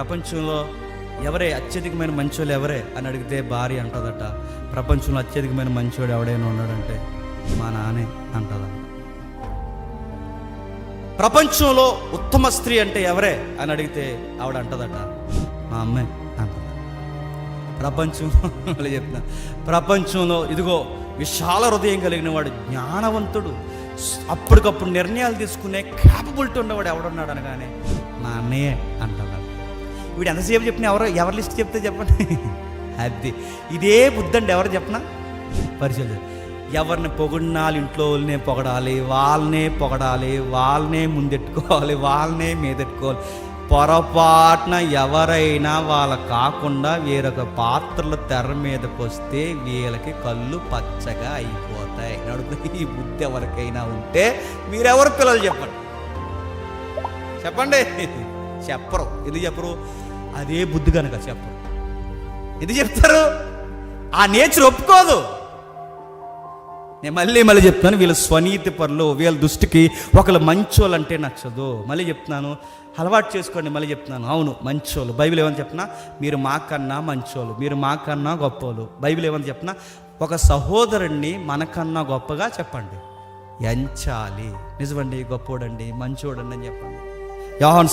ప్రపంచంలో ఎవరే అత్యధికమైన మంచోళ్ళు ఎవరే అని అడిగితే భార్య అంటదట. ప్రపంచంలో అత్యధికమైన మంచోడు ఎవడైనా ఉన్నాడంటే మా నానే అంటదట. ప్రపంచంలో ఉత్తమ స్త్రీ అంటే ఎవరే అని అడిగితే ఆవిడ అంటదట. మా అమ్మే అంటదట. ప్రపంచంలో చెప్తున్నా. ప్రపంచంలో ఇదిగో విశాల హృదయం కలిగిన వాడు జ్ఞానవంతుడు. అప్పటికప్పుడు నిర్ణయాలు తీసుకునే క్యాపబిలిటీ ఉన్నవాడు ఎవడున్నాడు అనగానే మా అన్నయ్యే అంటున్నాడు వీడు ఎంతసేపు చెప్పిన ఎవరు ఎవరి లిస్ట్ చెప్తే చెప్పండి. అది ఇదే బుద్ధండి ఎవరు చెప్పనా. పరిచయం ఎవరిని పొగిడినాలు ఇంట్లో వాళ్ళనే పొగడాలి వాళ్ళనే పొగడాలి వాళ్ళనే ముందెట్టుకోవాలి వాళ్ళనే మీదెట్టుకోవాలి. పొరపాటున ఎవరైనా వాళ్ళ కాకుండా వేరొక పాత్రల తెర మీదకి వస్తే వీళ్ళకి కళ్ళు పచ్చగా అయిపోతాయి. నడుపు ఈ బుద్ధి ఎవరికైనా ఉంటే మీరెవరు పిల్లలు చెప్పండి. చెప్పండి. చెప్పరు. ఎందుకు చెప్పరు? అదే బుద్ధి కనుక చెప్పరు ఎందుకు చెప్తారు? ఆ నేచర్ ఒప్పుకోదు. నేను మళ్ళీ మళ్ళీ చెప్తున్నాను వీళ్ళ స్వనీతి పనులు వీళ్ళ దృష్టికి ఒకళ్ళు మంచోళ్ళు అంటే నచ్చదు. మళ్ళీ చెప్తున్నాను అలవాటు చేసుకోండి మళ్ళీ చెప్తున్నాను. అవును మంచోళ్ళు. బైబిల్ ఏమని చెప్పినా మీరు మాకన్నా మంచోళ్ళు మీరు మాకన్నా గొప్పోళ్ళు. బైబిల్ ఏమని చెప్పినా ఒక సహోదరుణ్ణి మనకన్నా గొప్పగా చెప్పండి. ఎంచాలి. నిజమండి గొప్పోడండి మంచోడండి అని చెప్పండి. యోహన్